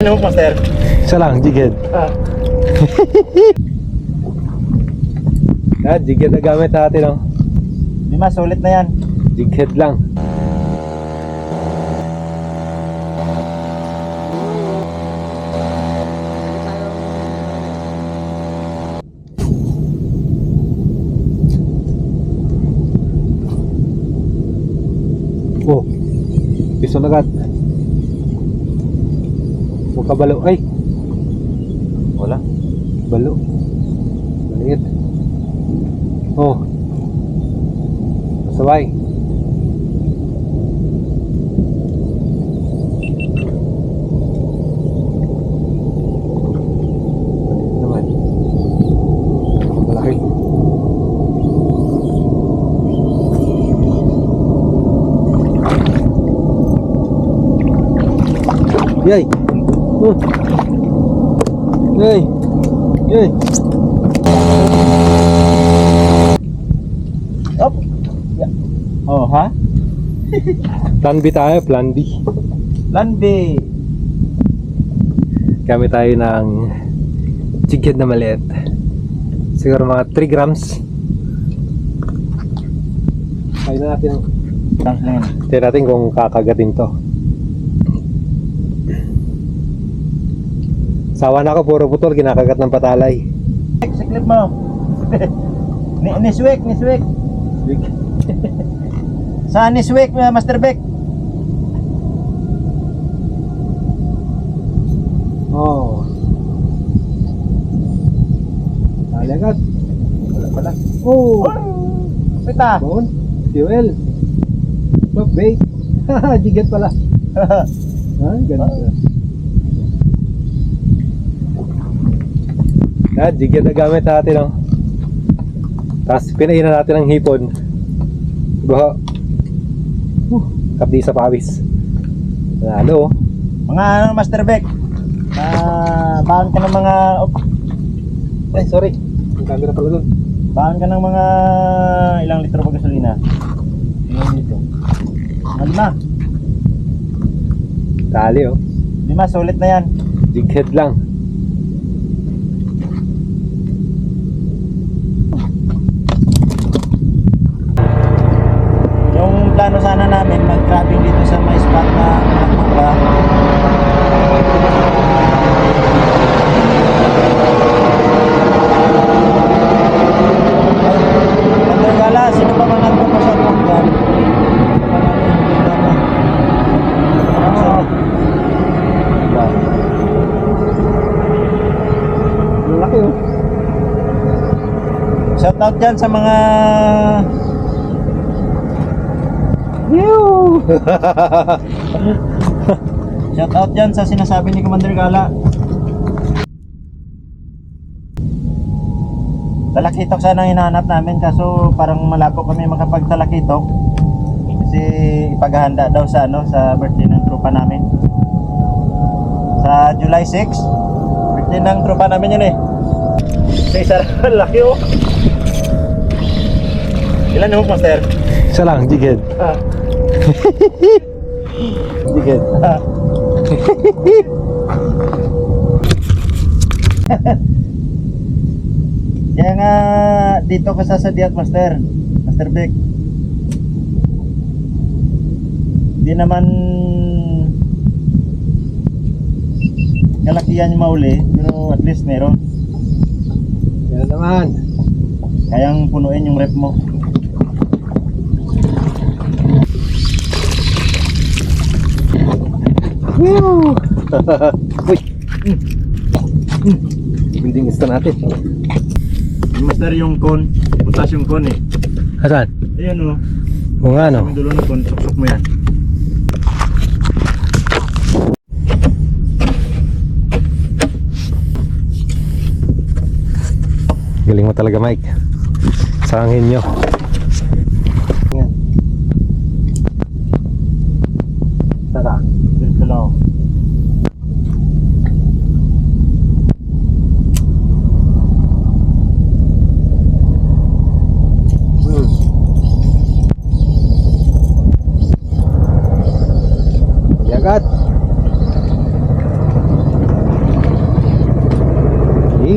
Ano mo, master? Isa lang, jighead. Ah. Ah, jighead na gamit natin, oh. Di mas, sulit na yan. Jighead lang. Oh, piso na agad. Huwag ka balo. Ay, Wala. balo. Maliit. Oh. Sabay. Yay! Oh. Yay! Yay! Op! Yeah. Oh, ha? Plan B tayo, plan B. Plan B. Gamit tayo ng jighead na maliit. Siguro mga 3 grams. Kaya na natin. Tignan natin kung kakagatin to. Sawa na ako, puro putol, kinakagat ng patalay. Sa clip mo. ni niswik, niswik. Sa niswik, uh, Master Beck. Oh. Tali agad. Wala pala. Oh. Pita. Baon. Fuel. Top bait. Jighead pala. Ah, ganda. Ah, jighead na gamit natin, oh. Tapos pinainan natin ng hipon. Baha. Uh, kapdi sa pawis. Lalo, oh. mga ano, Master Beck. Bahan ka ng mga op, Ay, sorry. Yung camera pala dun. bahan ka ng mga ilang litro pa gasolina. Ilan dito? Ano na? Tali, oh. Lima, sulit na yan. Jighead lang. Namin, mag-crabbing dito sa may spot na nakura. Master Gala, sino pa man nagpapasok? Laki, oh. Shout out dyan sa mga Shout out dyan sa sinasabi ni Commander Gala. Talakitok sana ang hinahanap namin kaso parang malabo kami makapagtalakitok. Kasi ipaghahanda daw sa ano sa birthday ng tropa namin. Sa July 6. Birthday ng tropa namin yun eh. Sa isa laki oh. Ilan yung master? Isa lang, jighead. Ah. Ah. Kaya nga dito ka sasadyat master Master Vic Di naman Kalakihan yung mauli Pero at least meron Yan naman. Kayang punuin yung rep mo Mew! Uy! Building ista natin. Master yung con Butas yung con eh Asan? Ayan o Kung ano? Yung dulo ng con Suksok mo yan Galing mo talaga, Mike. Sangin nyo.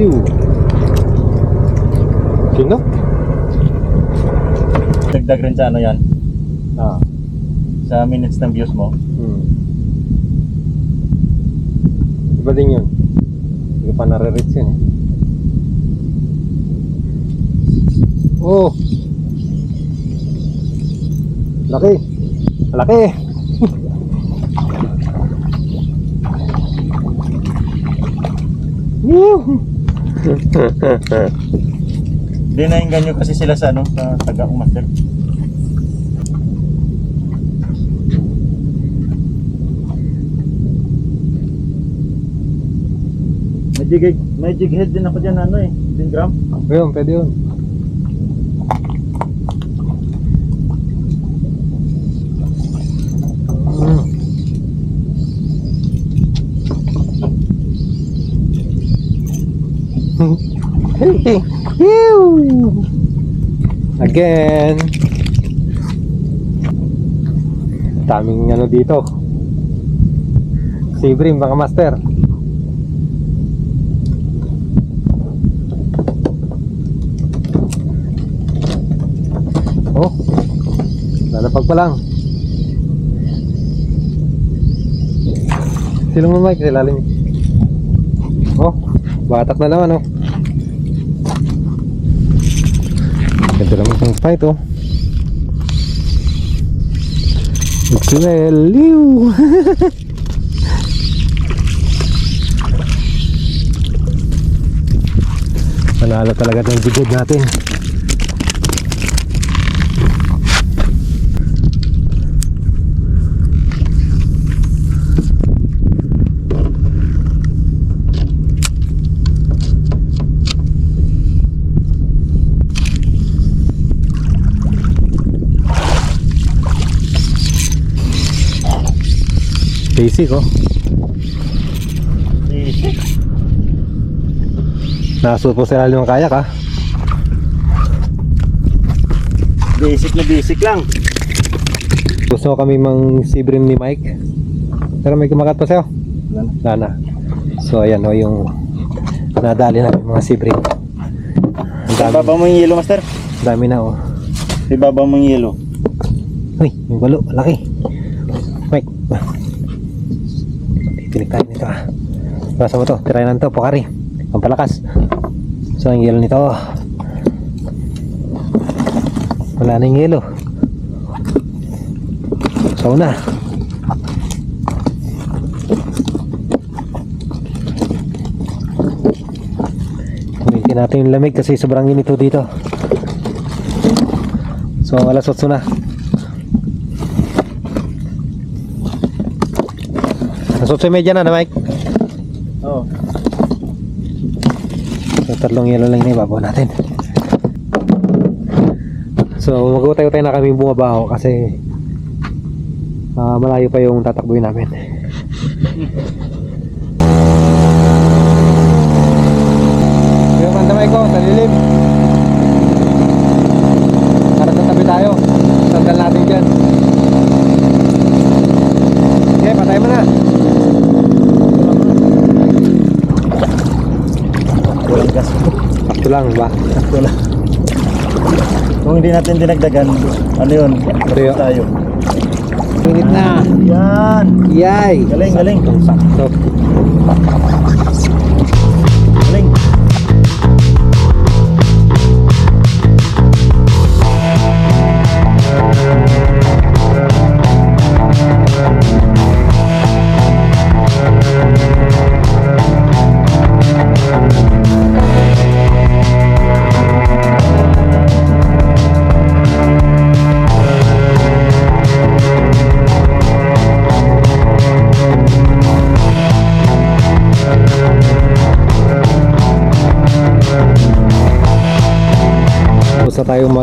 view. Sino? Dagdag rin sa ano yan. Ah. Sa minutes ng views mo. Hmm. Iba din yun. Hindi pa nare-reach yun eh. Oh! Laki! Laki! Woo! Hindi na kasi sila sa ano, sa taga master. May jig, may jig head din ako dyan ano eh, 10 gram. Ayun, pwede yun. Again. Daming ano dito. Sibrim mga master. Oh. Lalapag pa lang. Silong mo mic, ilalim. Oh, batak na naman oh. Ganda naman itong fight oh. Maxwell, liw! Panalo talaga ng bigod natin. Basic oh. Basic. Nasuot po sa ilalim ng kayak ah. Basic na basic lang. Gusto kami mang sibrim ni Mike. Pero may kumakat pa sa'yo. Wala na. So ayan o yung nadali namin mga sibrim. Ang dami, baba mo yung yellow master. dami na oh. Sa baba mo yung yellow. Uy, yung balo, laki. Titinig tayo nito ah. Basta mo to, tirayan lang to, pokari. Pampalakas. So ang yelo nito. Wala na yung yelo. So na. Kuminti natin yung lamig kasi sobrang inito dito. So alas 8 na. Alas 8 media na na Mike. Oo. So tatlong yelo lang na ibabaw natin. So mag-utay-utay na kami bumabaho kasi ah, malayo pa yung tatakbuhin namin. Yung mandamay ko, sa lilim. Lang ba? Wala. Kung hindi natin dinagdagan, ano yun? Tuyo. Tayo. Init na. Yan. Yay! Galing, galing. Sakto.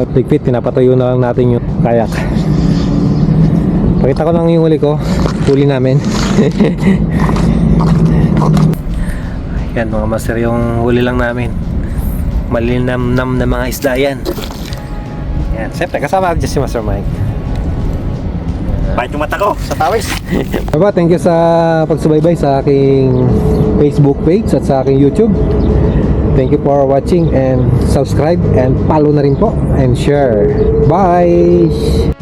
Tapos na tayo magpigpit, pinapatuyo na lang natin yung kayak. Pakita ko lang yung huli ko, huli namin. yan mga master, yung huli lang namin. Malinamnam na mga isda yan. Yan, siyempre kasama dyan si Master Mike. Bait yung mata ko sa tawis. Baba, thank you sa pagsubaybay sa aking Facebook page at sa aking YouTube. Thank you for watching and subscribe and follow na rin po and share. Bye!